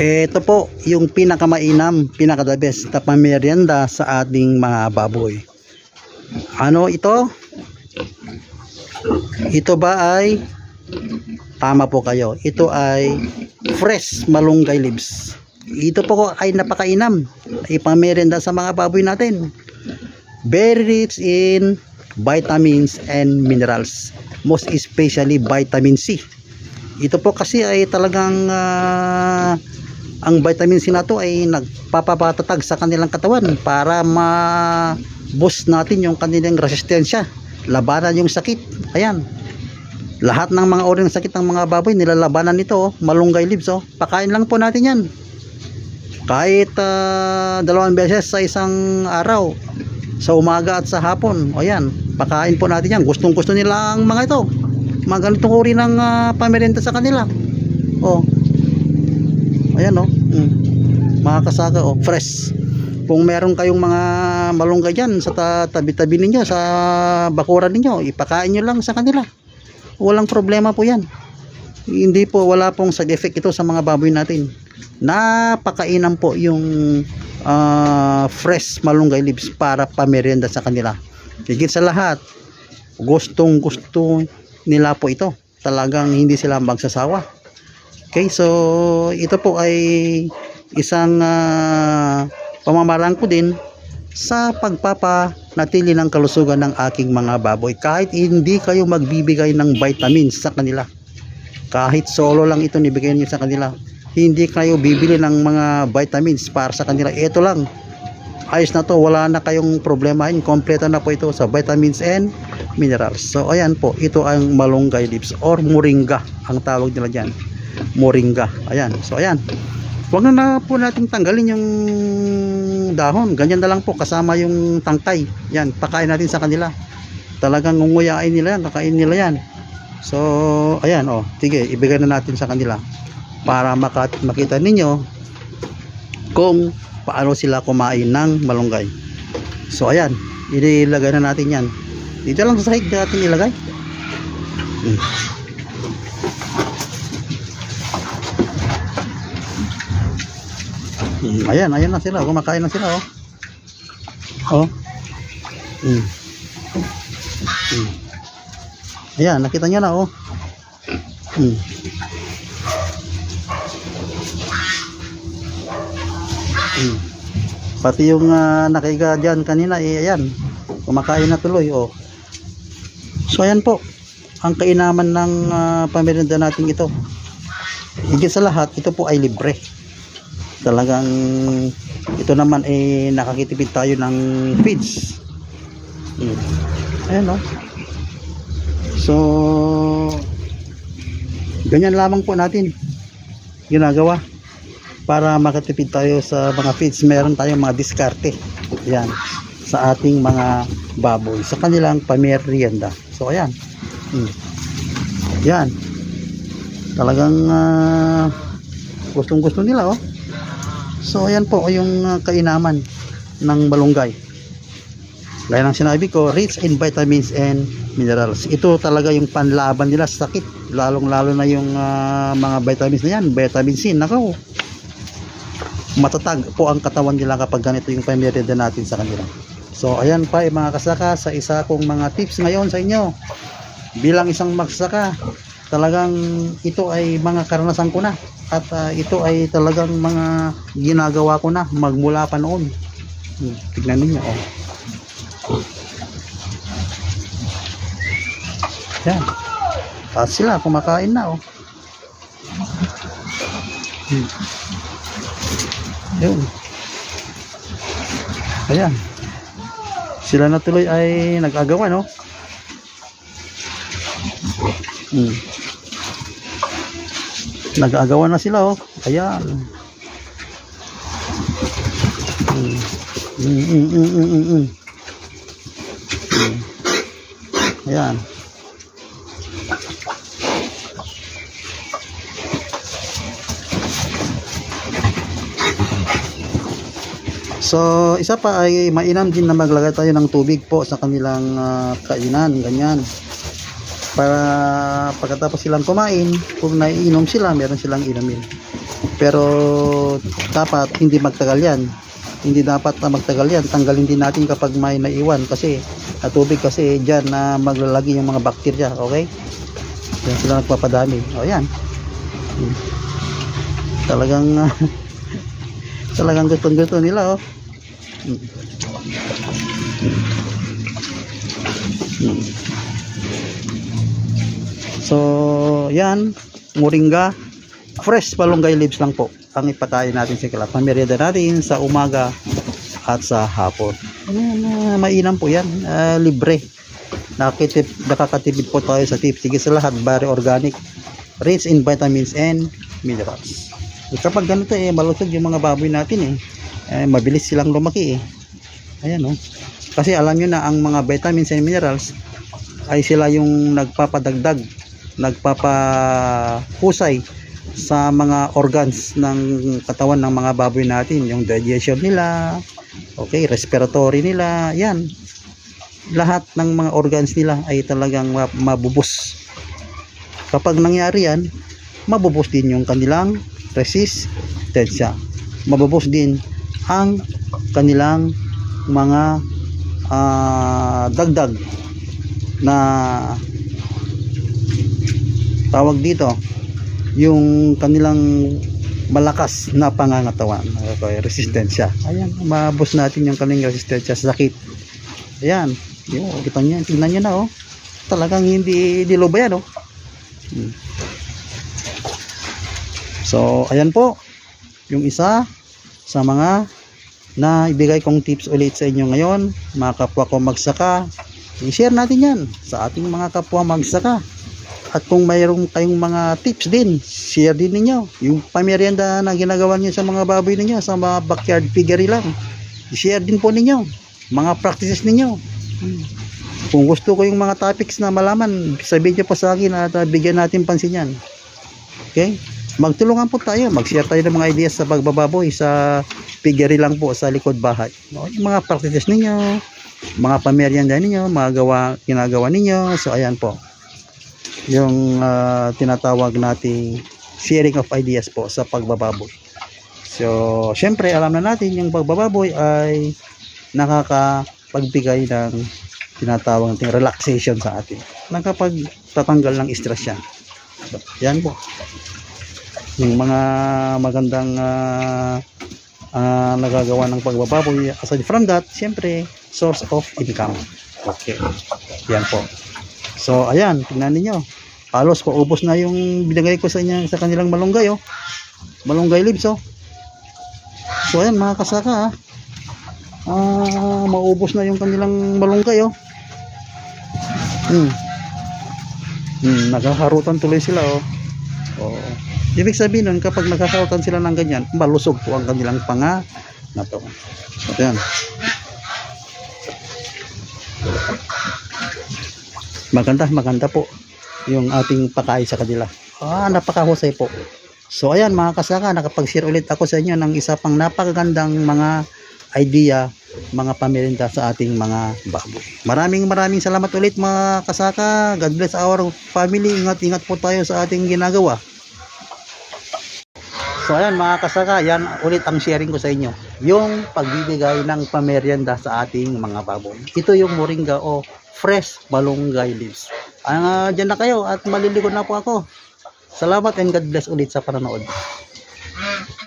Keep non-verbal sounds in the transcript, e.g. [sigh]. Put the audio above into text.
Ito po yung pinakamainam, pinaka the best na pamerienda sa ating mga baboy. Ano ito? Ito ba ay tama po kayo. Ito ay fresh malunggay leaves. Ito po ay napakainam. Ipamerienda sa mga baboy natin. Very rich in vitamins and minerals. Most especially vitamin C. Ito po kasi ay talagang ah, ang vitamin C na to ay nagpapapatatag sa kanilang katawan para ma-boost natin yung kanilang resistensya. Labanan yung sakit. Ayan. Lahat ng mga uri ng sakit ng mga baboy nilalabanan nito, oh. malunggay leaves oh. Pakain lang po natin 'yan. Kahit ah, dalawang beses sa isang araw, sa umaga at sa hapon. O yan, pakain po natin yan. Gustong gusto nila ang mga ito. Mga ganitong uri ng uh, pamerienda sa kanila. O. Ayan o. Mm. Mga kasaka o. Fresh. Kung meron kayong mga malunggay dyan sa ta- tabi-tabi ninyo, sa bakuran ninyo, ipakain nyo lang sa kanila. Walang problema po yan. Hindi po, wala pong side effect ito sa mga baboy natin. Napakainam po yung ah, fresh malunggay leaves para pamerienda sa kanila. Higit sa lahat, gustong gusto nila po ito. Talagang hindi sila magsasawa. Okay, so ito po ay isang ah, pamamaraan ko din sa pagpapanatili ng kalusugan ng aking mga baboy. Kahit hindi kayo magbibigay ng vitamins sa kanila. Kahit solo lang ito nibigay niyo sa kanila. Hindi kayo bibili ng mga vitamins para sa kanila. Ito lang. Ayos na to. Wala na kayong problemahin. Kompleto na po ito sa vitamins and minerals. So ayan po. Ito ang malunggay leaves or moringa. Ang tawag nila dyan. Moringa. Ayan. So ayan. Huwag na, na po natin tanggalin yung dahon. Ganyan na lang po kasama yung tangkay. Yan, pakain natin sa kanila. Talagang ngunguyain nila yan, kakain nila yan. So, ayan oh. Sige, ibigay na natin sa kanila para makat makita ninyo kung paano sila kumain ng malunggay. So, ayan, ilagay na natin yan. Dito lang sa sahig natin ilagay. Hmm. [laughs] ayan, ayan na sila. Kumakain na sila, oh. Oh. Hmm. Hmm. Ayan, nakita nyo na, oh. Hmm. Hmm. Pati yung uh, nakiga dyan kanina, eh, ayan. Kumakain na tuloy, oh. So, ayan po. Ang kainaman ng uh, pamerinda natin ito. Higit sa lahat, ito po ay libre talagang ito naman eh nakakitipid tayo ng feeds. Hmm. ayan o so ganyan lamang po natin ginagawa para makatipid tayo sa mga feeds. Meron tayong mga diskarte yan sa ating mga baboy sa kanilang pamerienda. So ayan. Hmm. yan. Talagang uh, gustong gusto nila oh So ayan po yung uh, kainaman ng malunggay. Gaya ng sinabi ko, rich in vitamins and minerals. Ito talaga yung panlaban nila sa sakit. Lalong lalo na yung uh, mga vitamins na yan. Vitamin C, nakaw. Matatag po ang katawan nila kapag ganito yung pamerienda natin sa kanila. So ayan pa eh, mga kasaka sa isa kong mga tips ngayon sa inyo. Bilang isang magsaka, talagang ito ay mga karanasan ko na at uh, ito ay talagang mga ginagawa ko na magmula pa noon hmm, tignan ninyo oh. yan at sila kumakain na oh. hmm. yun ayan sila na tuloy ay nag-agawa no hmm nag-agawan na sila oh ayan mm. Mm, mm, mm, mm, mm, mm. Ayan So, isa pa ay mainam din na maglagay tayo ng tubig po sa kanilang uh, kainan, ganyan para pagkatapos silang kumain kung naiinom sila meron silang inumin Pero dapat hindi magtagal yan. Hindi dapat na magtagal yan. Tanggalin din natin kapag may naiwan kasi tubig kasi dyan na maglalagi yung mga bakterya. Okay? Yan sila nagpapadami. O yan. Talagang [laughs] talagang gustong gusto nila oh. Hmm. So, yan, moringa, fresh palunggay leaves lang po ang ipatayin natin sa kila. Pamerienda natin sa umaga at sa hapon. Ah, mainam po yan, ah, libre. Nakakitip, nakakatipid po tayo sa tips. Sige sa lahat, very organic, rich in vitamins and minerals. At kapag ganito eh, malusog yung mga baboy natin eh. eh mabilis silang lumaki eh. Ayan oh. Kasi alam nyo na ang mga vitamins and minerals ay sila yung nagpapadagdag, nagpapahusay sa mga organs ng katawan ng mga baboy natin, yung digestion nila, okay, respiratory nila, yan. Lahat ng mga organs nila ay talagang ma- mabubus. Kapag nangyari yan, mabubus din yung kanilang resistensya. Mabubus din ang kanilang mga ah, dagdag na tawag dito yung kanilang malakas na pangangatawan. Okay, resistensya. Ayan mabos natin yung kanilang resistensya sa sakit. Ayan yun, kita nyo tingnan nyo na oh. Talagang hindi dilo ba yan oh. Hmm. so ayan po yung isa sa mga na ibigay kong tips ulit sa inyo ngayon. Mga kapwa ko magsaka i-share natin yan sa ating mga kapwa magsaka at kung mayroong kayong mga tips din share din ninyo. Yung pamerienda na ginagawa niyo sa mga baboy ninyo sa mga backyard piggery lang i-share din po ninyo. Mga practices ninyo. Hmm. kung gusto ko yung mga topics na malaman sabihin niyo po sa akin at uh, bigyan natin pansin yan. Okay? Magtulungan po tayo. Mag-share tayo ng mga ideas sa pagbababoy sa piggery lang po sa likod bahay. No? yung mga practices ninyo mga pamerienda ninyo mga gawa, ginagawa ninyo. So ayan po yung ah, tinatawag nating sharing of ideas po sa pagbababoy. So syempre alam na natin yung pagbababoy ay nakakapagbigay ng tinatawag nating relaxation sa atin. Nakapagtatanggal ng stress yan so, yan po. Yung mga magandang ah, ah, nagagawa ng pagbababoy aside from that syempre source of income. Okay. Yan po so ayan tingnan ninyo. Halos paubos na yung binigay ko sa inyo sa kanilang malunggay oh. Malunggay leaves oh. So ayan mga kasaka ah. Ah, maubos na yung kanilang malunggay oh. Hmm. hmm naghaharutan tuloy sila oh. Oh Ibig sabihin nun, kapag nakakautan sila ng ganyan, malusog po ang kanilang panga na to. So, yan. Maganda, maganda po yung ating pakain sa kanila. Ah, napakahusay po. So, ayan mga kasaka, nakapag-share ulit ako sa inyo ng isa pang napakagandang mga idea, mga pamerinda sa ating mga baboy. Maraming maraming salamat ulit mga kasaka. God bless our family. Ingat-ingat po tayo sa ating ginagawa. So ayan mga kasaka, yan ulit ang sharing ko sa inyo. Yung pagbibigay ng pamerienda sa ating mga baboy. Ito yung moringa o fresh malunggay leaves. Ah, dyan na kayo at maliligo na po ako. Salamat and God bless ulit sa panonood.